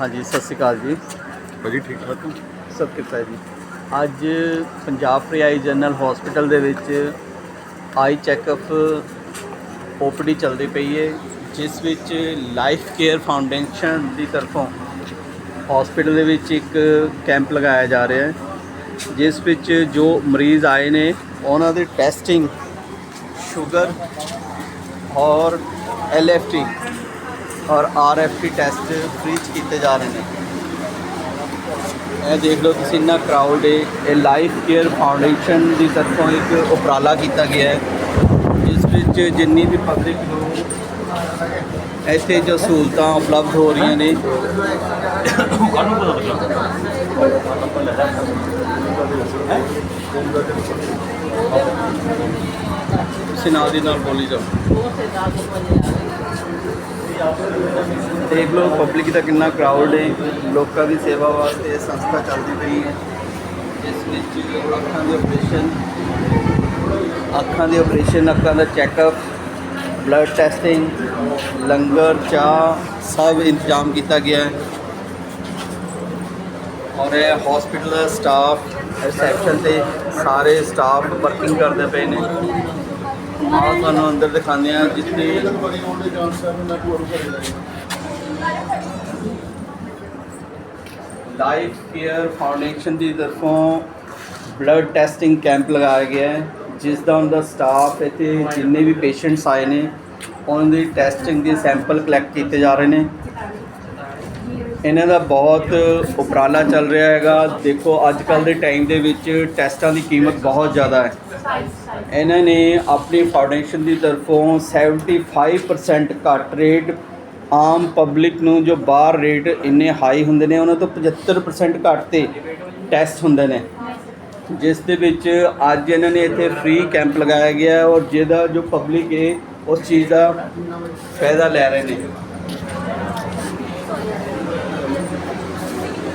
ਹਾਂਜੀ ਸਤਿ ਸ਼੍ਰੀ ਅਕਾਲ ਜੀ। ਭਾਜੀ ਠੀਕ ਠਾਕ ਹੋ? ਸਭ ਕਿਰਪਾ ਜੀ। ਅੱਜ Punjab free eye general hospital ਦੇ ਵਿੱਚ ਆਈ ਚੈੱਕਅਪ ਓਪੀਡੀ ਚੱਲਦੀ ਪਈ ਹੈ ਜਿਸ ਵਿੱਚ ਲਾਈਫ ਕੇਅਰ ਫਾਊਂਡੇਸ਼ਨ ਦੀ ਤਰਫੋਂ ਹਸਪੀਟਲ ਦੇ ਵਿੱਚ ਇੱਕ ਕੈਂਪ ਲਗਾਇਆ ਜਾ ਰਿਹਾ ਹੈ ਜਿਸ ਵਿੱਚ ਜੋ ਮਰੀਜ਼ ਆਏ ਨੇ ਉਹਨਾਂ ਦੀ ਟੈਸਟਿੰਗ ਸ਼ੂਗਰ ਔਰ ਐਲਐਫਟੀ ਔਰ ਆਰਐਫਟੀ ਟੈਸਟ ਫ੍ਰੀ 'ਚ ਕੀਤੇ ਜਾ ਰਹੇ ਨੇ। ਇਹ ਦੇਖ ਲਓ ਤੁਸੀਂ ਇੰਨਾ ਕਰਾਊਡ ਹੈ। ਇਹ ਲਾਈਫ ਕੇਅਰ ਫਾਊਂਡੇਸ਼ਨ ਦੀ ਤਰਫੋਂ ਇੱਕ ਉਪਰਾਲਾ ਕੀਤਾ ਗਿਆ ਹੈ। ਜਿਸ ਵਿੱਚ ਜਿੰਨੀ ਵੀ ਪਬਲਿਕ ਨੂੰ ਇੱਥੇ ਜੋ ਸਹੂਲਤਾਂ ਉਪਲਬਧ ਹੋ ਰਹੀਆਂ ਨੇ ਕਾਹਨੂੰ ਪਤਾ ਲੱਗਾ ਤੁਸੀਂ ਨਾਲ ਦੀ ਨਾਲ ਬੋਲੀ ਜਾਓ। ਦੇਖ ਲਓ ਪਬਲਿਕ ਦਾ ਕਿੰਨਾ ਕਰਾਊਡ ਹੈ ਲੋਕਾਂ ਦੀ ਸੇਵਾ ਵਾਸਤੇ ਇਹ ਸੰਸਥਾ ਚੱਲਦੀ ਪਈ ਹੈ ਇਸ ਵਿੱਚ ਅੱਖਾਂ ਦੇ ਆਪਰੇਸ਼ਨ ਅੱਖਾਂ ਦੇ ਆਪਰੇਸ਼ਨ ਅੱਖਾਂ ਦਾ ਚੈੱਕਅਪ ਬਲੱਡ ਟੈਸਟਿੰਗ ਲੰਗਰ, ਚਾਹ, ਸਭ ਇੰਤਜ਼ਾਮ ਕੀਤਾ ਗਿਆ ਹੈ ਔਰ ਇਹ ਹਸਪੀਟਲ ਸਟਾਫ ਰਿਸੈਪਸ਼ਨ ਤੇ ਸਾਰੇ ਸਟਾਫ ਵਰਕਿੰਗ ਕਰਦੇ ਪਏ ਨੇ। ਆਹ ਤੁਹਾਨੂੰ ਅੰਦਰ ਦਿਖਾਉਂਦੇ ਆ ਜਿੱਥੇ ਲਾਈਫ ਕੇਅਰ ਫਾਊਂਡੇਸ਼ਨ ਦੀ ਤਰਫੋਂ ਬਲੱਡ ਟੈਸਟਿੰਗ ਕੈਂਪ ਲਗਾਇਆ ਗਿਆ ਹੈ, ਜਿਸ ਦਾ ਉਹਦਾ ਸਟਾਫ ਇੱਥੇ ਜਿੰਨੇ ਵੀ ਪੇਸ਼ੈਂਟਸ ਆਏ ਨੇ, ਉਹਨਾਂ ਦੀ ਟੈਸਟਿੰਗ ਦੇ ਸੈਂਪਲ ਕਲੈਕਟ ਕੀਤੇ ਜਾ ਰਹੇ ਨੇ। ਇਹਨਾਂ ਦਾ ਬਹੁਤ ਉਪਰਾਲਾ ਚੱਲ ਰਿਹਾ ਹੈਗਾ। ਦੇਖੋ ਅੱਜ ਕੱਲ ਦੇ ਟਾਈਮ ਦੇ ਵਿੱਚ ਟੈਸਟਾਂ ਦੀ ਕੀਮਤ ਬਹੁਤ ਜ਼ਿਆਦਾ ਹੈ। ਇਹਨਾਂ ਨੇ ਆਪਣੀ ਫਾਊਂਡੇਸ਼ਨ ਦੀ ਤਰਫੋਂ 75% ਘੱਟ ਰੇਟ ਆਮ ਪਬਲਿਕ ਨੂੰ ਜੋ ਬਾਹਰ ਰੇਟ ਇੰਨੇ ਹਾਈ ਹੁੰਦੇ ਨੇ, ਉਹਨਾਂ ਤੋਂ 75% ਘੱਟ ਤੇ ਟੈਸਟ ਹੁੰਦੇ ਨੇ। ਜਿਸ ਦੇ ਵਿੱਚ ਅੱਜ ਇਹਨਾਂ ਨੇ ਇੱਥੇ ਫ੍ਰੀ ਕੈਂਪ ਲਗਾਇਆ ਗਿਆ ਔਰ ਜਿਹਦਾ ਜੋ ਪਬਲਿਕ ਹੈ ਉਸ ਚੀਜ਼ ਦਾ ਫਾਇਦਾ ਲੈ ਰਹੇ ਨੇ।